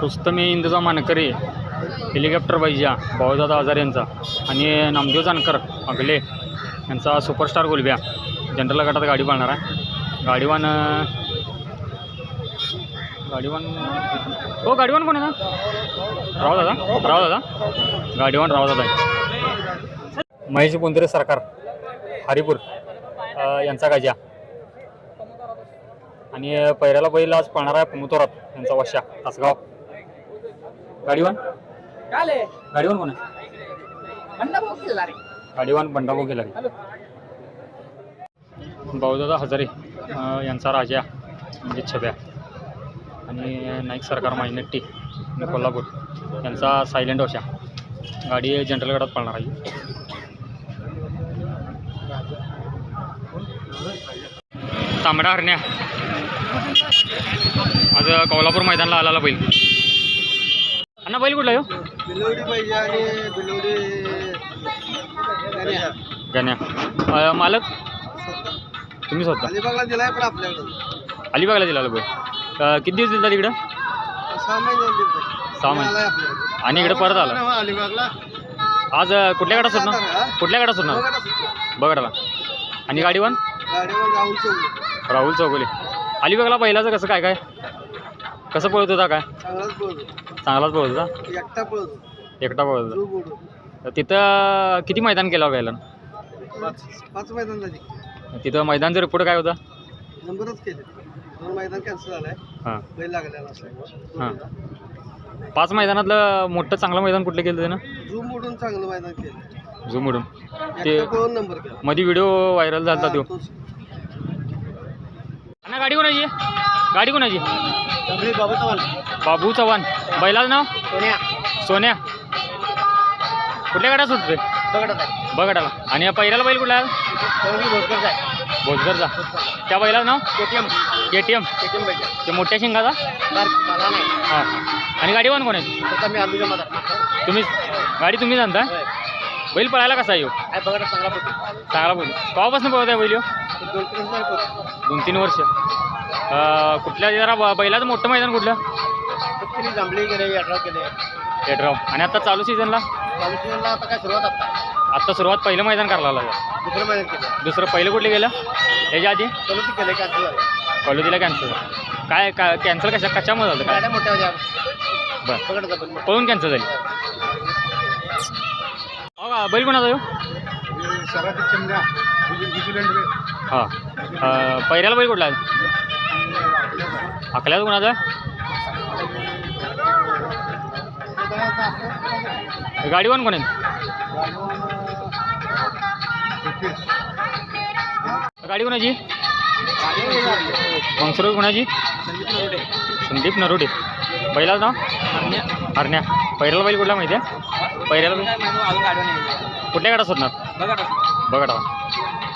रुस्तमी Induja मानकरे helicopter बैजा भाऊदादा आजार यांचा आणि नामदेव जानकर अगले यांचा सुपरस्टार गोलब्या. जनरल गटात गाडी पाळणार. आहे गाडीवान गाडीवान हो गाडीवान कोण आहे ना? राव दादा राव दादा गाडीवान राव दादा आहे. महेश बोंद्रे सरकार हरिपूर यांचा गाजा. आणि अं, पहिल्याला बैल आज पळणार आहे मुतोरात यांचा वशा तासगाव. गाडीवान? गाडीवान कोण आहे? गाडीवान बंडाभाऊ भाऊदादा हजारे अं, यांचा राजा म्हणजे छब्या. आणि नाईक सरकार मायनट्टी आणि कोल्हापूर. यांचा सायलेंट वशा गाडी जनरल गटात पळणार आहे. तांबडा हरण्या. आज कोल्हापूर मैदानाला आलेला बैल. अण्णा बैल कुठला आहे हो? पाहिजे आणि गण्या. अं, मालक? तुम्ही स्वतः? अलिबागला दिलाय पण आपल्याकडे. अलिबागला दिला बैल अं, किती दिवस दिला तिकडं? सहा महिने दिले. सहा महिने. आलाय आपल्याकडे. आणि इकडे परत आला? हो, अलिबागला. आज अं, कुठल्या गाडा सुटणार? हा? कुठल्या गाडा सुटणार? बघा ना. आणि गाडीवान गाडीवर राहुल चौक राहुल चौगुले अलिबागला पहिल्याचं कसं काय काय? कसं पळत होता काय? चांगलाच पळतो चांगलाच पळत होता? एकटा पळतो एकटा पळत होता. तिथं किती मैदान केलं गायला पाच पाच मैदान झाली. तिथं मैदानचं रिपोर्ट काय होता? नंबरच केले. दोन मैदान कॅन्सल झालाय. हां. बैल लागलेला हां. पाच मैदानातलं मोठं चांगलं मैदान कुठलं केलं त्यानं? झूम मोडून चांगलं मैदान केलं. झूम उडून ते एकटा पळून नंबर केला. मध्ये व्हिडिओ व्हायरल झाला तो. तोच. गाडी कोणाची आहे? गाडी कोणाची आहे? बाबू चव्हाण. बाबू चव्हाण बैलाचं नाव? सोन्या. सोन्या कुठल्या गाड्या सुटतोय? दगडात आहे बघाटाला आणि पहिल्याला बैल कुठला आहे? दगडी भोसकरचा आहे भोजगरचा. त्या बैलाचं नाव? KTM K T M. KTM पाहिजे ते मोठ्या शिंगाचा? मला नाही हां. आणि कोण आहे स्वतः मी आलूच्या मधात तुम्ही गाडी तुम्ही जाणता बैल पळायला कसा येऊ? काय बघा चांगला पडतो चांगला बैल केव्हापासून पळत आहे बैल ह्यो? दोन तीन हजार पडतो दोन तीन वर्ष. अं, कुठल्या जरा ब- बैलाचं मोठं मैदान कुठलं? तिने जांभळी केले अठरा केले पेट्राव आणि आता चालू सीझनला? चालू सीझनला आता काय सुरुवात आता. आत्ता सुरुवात पहिलं मैदान करायला लागलं. दुसरं मैदान केलं. दुसरं पहिलं कुठले गेलं? त्याच्या आधी? चालू ती केलं कॅन्सल झालं. कॉलेजीला कॅन्सल काय का कॅन्सल कशा कशामुळे झालं? काय? गाड्या मोठ्या होत्या. बरं. आपण पळून कॅन्सल झाली. का बैल कोणाचा येऊ हां? पहिल्याला बैल कुठला आहे? अकल्याच कोणाचा आहे? गाडीवान कोण आहे? गाडी कोणाची? मंगसुर कोणाची? संदीप नरोडे. बैलाचं नाव? हरण्या. पहिल्याला बैल कुठला माहिती आहे? पहिल्याला बैल कुठल्या गाडा सुटणार बघा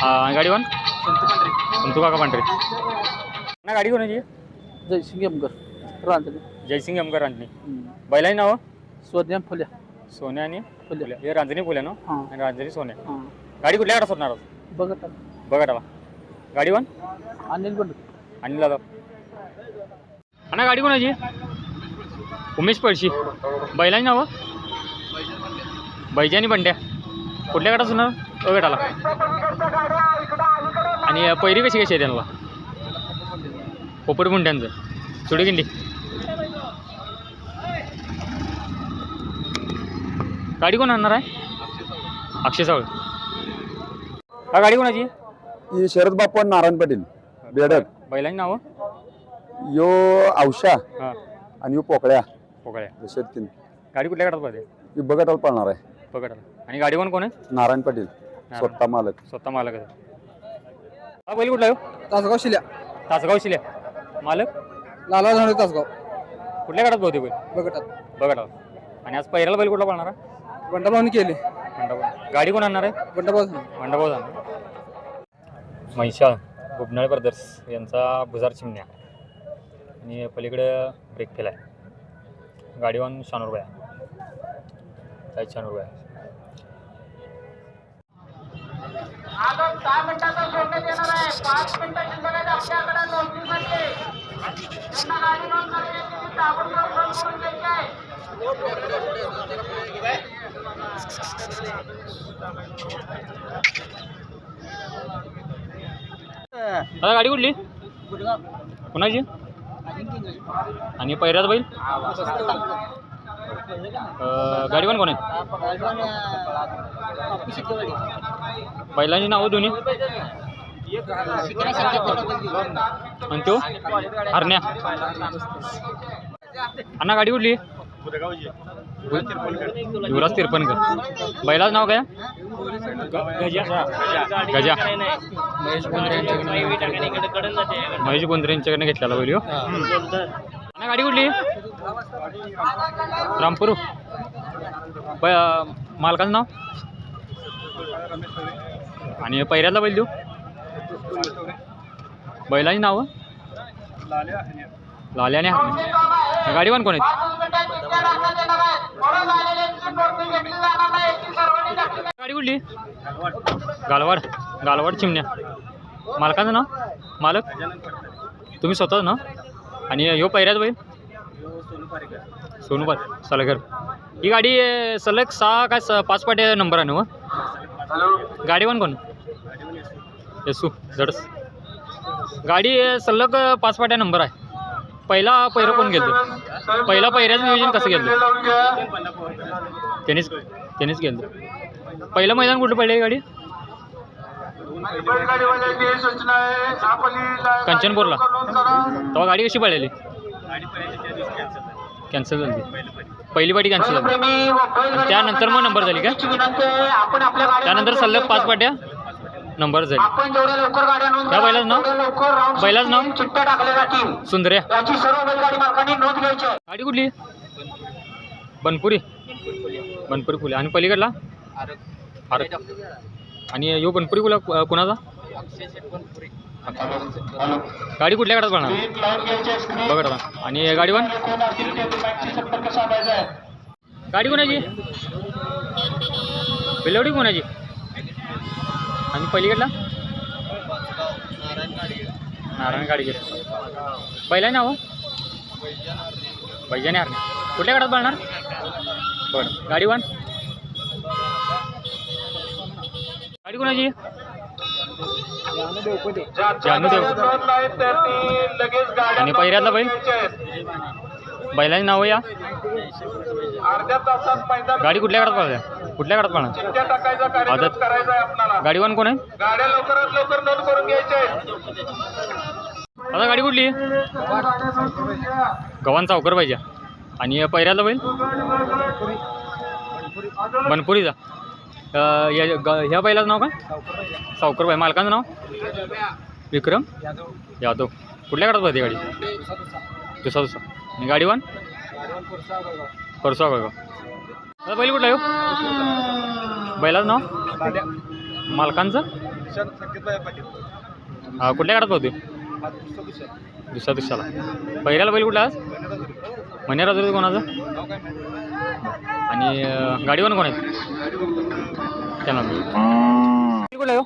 हां गाडीवान संतू काका पांढरे. ना गाडी कोणाची जयसिंग एमकर रांजणे. जयसिंग एमकर रांजणी. बैलाची नावं? स्वज्ञान फुल्या सोन्या आणि फुल्या फुल्या हे रांजणी फुल्या ना? हां. आणि रांजणी सोन्या. हां. गाडी कुठल्या गाडा सुटणार आज? बघत बघा टाला गाडीवान अनिल बंड आणि दादा अण्णा गाडी कोणाची? उमेश पळशी. बैलाची नावं? बैजा आणि बंड्या. कुठल्या गाडा सुटणार तो गटाला. आणि पहिरी कशी कशी आहे त्यांना? पोपट बुंड्यांचं. सुडगिंडी गाडी कोण आणणार आहे? अक्षय सावळ. हा गाडी कोणाची? ही शरद बाप्पा नारायण पाटील. बेडक. बैलांची नावं? यो औषा. हां. आणि यो पोकळ्या. पोकळ्या. तीन गाडी कुठल्या गाडात पाहिजे ही बघटाल पाळणार आहे. पकडा आणि गाडी कोण कोण आहे? नारायण पाटील स्वतः मालक. स्वतः मालक आहे. हा बैल कुठला आहे हो? तासगाव शिल्या. तासगाव शिल्या. मालक? लाला झाडे तासगाव. कुठल्या गाडात बहुते बैल? बघतात बघा आणि आज पहिल्याला बैल कुठला पळणार आहे बंडाभाऊनी केले. मंडपा गाडी कोण आणणार आहे? बंडाभाऊ मंडपाव जाणार म्हैशाळ गुबनाळे ब्रदर्स यांचा भुजार चिमण्या. आणि पलीकडे ब्रेक फेल आहे गाडीवान शानूरबाया काय शानूरबाया अजून आहे. आता गाडी कुठली? कुणाची? आणि पैऱ्याचा बैल? गाडी पण कोण आहे? बैलांची नावं दोन्ही? आणि तो हरण्या. अण्णा गाडी कुठली? युवराज तिरपणकर. बैलाचं नाव काय? गजा. महेश गोंधरे यांच्याकडनं घेतलेला बैल. अण्णा गाडी कुठली? रामपूर? मालकाचं नाव? आणि पैऱ्याला बैल देऊ? बैलाची नाव? लाल्या आणि गाडी पण कोण आहेत? गाडी कुठली? गालवाड. गालवाड चिमण्या. मालकाचं नाव? मालक? तुम्ही स्वतःच ना आणि ह्यो पैऱ्याच बैल? सोनू पार सलगर ही गाडी सलग सहा काय स- पाच पाट्या नंबर आहे ना हो? गाडी पण कोण? येसू जडस. गाडी सलग पाच पाट्या नंबर आहे. पहिला पैरं कोण गेलं पहिला पैऱ्याचं नियोजन कसं गेलं त्यानेच त्यानेच गेलं पहिलं मैदान कुठलं पडलं गाडी? कंचनपूरला. तेव्हा गाडी कशी पडलेली कॅन्सल झाली. पहिली पाटी कॅन्सल झाली. त्यानंतर मग नंबर झाली का? त्यानंतर सलग पाच पाट्या नंबर झाली. आपण जेवढ्या लवकर गाड्या नोंद त्या बैलाचं नाव? तेवढ्या नाव? सुंदर्या. गाडी कुठली? बनपुरी. बनपुरी फुले. आणि पलीकडला? आणि यो बनपुरी कुला कुणाचा? गाडी कुठल्या गाडात पाहणार बघा आता. आणि गाडी पण? गाडी कोणाची? बिलवडी कोणाची? आणि पलीकडला नारायण गाडी घेत पहिला नाव? बैजाने हरणे कुठल्या गाडात पळणार? बरं. गाडी वन गाडी कोणाची? जानू देव. आणि पहिऱ्यातला बैल बैलांची नावं या? अर्ध्या तासात मैदान गाडी कुठल्या गाडात पळल्या कुठल्या गाडात टाकायचा कार्यक्रम आदत. करायचा आहे आपल्याला. गाडी वन कोण आहे? गाड्या लवकरात लवकर नोंद करून घ्यायच्या आहेत आता गाडी कुठली? गव्हाण सावकर पाहिजे. आणि पहिऱ्यातला बैल बनपुरीचा या ग- ह्या बैलाचं नाव काय? सावकर बाई मालकाचं नाव? विक्रम यादव. कुठल्या गाडात होती गाडी? दुसरा दुसरा आणि गाडी वन? करसो बघा बैल कुठला येऊ हो? बैलाचं नाव? मालकांचं? हा, कुठल्या गाडात होती दुसऱ्या दिवसाला पहिल्याला बैल कुठला आज? महिन्या दुर्ग कोणाचं? आणि गाडीवान गाडीवर कोण आहेत कुठला आहे हो?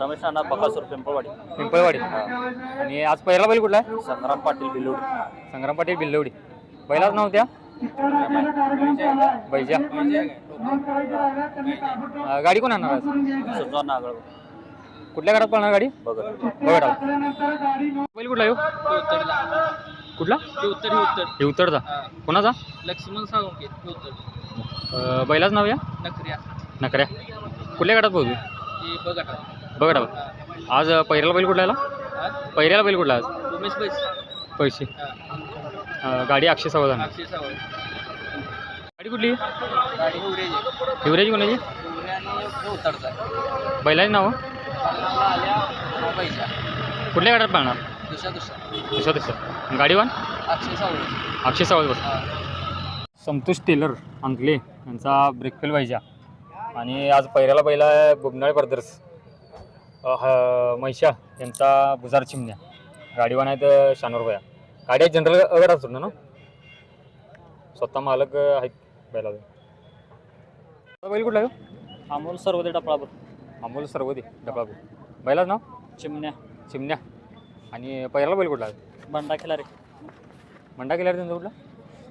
रमेश अण्णा बकासूर पिंपळवाडी. पिंपळवाडी. आणि आज पहिला बैल कुठला आहे? संग्राम पाटील बिलोड संग्राम पाटील बिल्लवडी बैलाच नाव त्या? बैजा. अं, गाडी कोण आणणार आज? नागळ कुठल्या गाडात पळणार गाडी? बघत. बघा बैल कुठला येऊ कुठला? उत्तर उत्तर. हे कोणाचा? लक्ष्मण साळुंके उत्तर. अं, बैलाचं नाव या? नकऱ्या नकऱ्या? कुठल्या गाडात पोहोचू बघा बघा आज अं, पहिल्याला बैल कुठला आला? पहिल्याला बैल कुठला आज? पैसे. गाडी अक्षय अक्षय सावळ. गाडी कुठली? हिवऱ्याची कोणाची? बैलाची नाव? कुठल्या गाड्यात पाळणार? दुसऱ्या दुसऱ्या. दुसरं दुसरं गाडी वन? अक्षय सावळ. सावध बस. संतोष टेलर अंकले यांचा ब्रेकफेल पाहिजे आणि आज पहिल्याला पहिला बुबनाळे ब्रदर्स ह- मैशा यांचा बुजार चिमण्या. गाडीवान आहेत शानूर भया. गाड्या जनरल अगड असतो ना? स्वतः मालक आहेत आता बैल कुठला आहे हो? अमोल सर्वदे टपळापूर. अमोल सर्वदे डबाबू बैलाच नाव? चिमण्या. चिमण्या. आणि पहिल्याला बैल कुठला आहे? बंडा केला रे मंडा केल्यावर त्यांचा कुठला?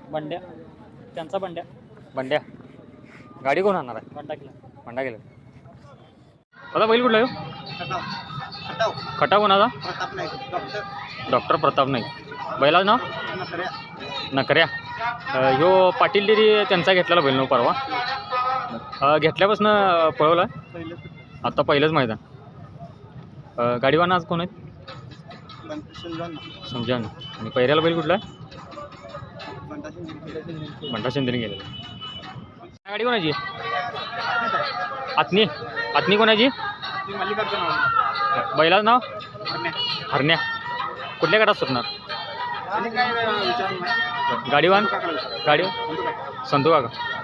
बंड्या. त्यांचा बंड्या. बंड्या. गाडी कोण आणणार आहे? बंडा केला. मंडा केलं. आता बैल कुठला येऊ खटा कोणाचा डॉक्टर. प्रताप नाईक. बैलाचं नाव? नकऱ्या. ह्यो पाटील डेरी त्यांचा घेतलेला बैल नऊ परवा? अ, घेतल्यापासून पळवला आता पहिलंच मैदान. अ, गाडीवान आज कोण आहेत? समजा ना आणि. पहिऱ्याला बैल कुठला आहे? बंटा शिंदेने गेलेला गाडी कोणाची? आत्नी. आत्नी कोणाची? बैलाचं नाव? हरण्या. कुठल्या गटात सुटणार? गाडीवान? गाडी? संतू काका.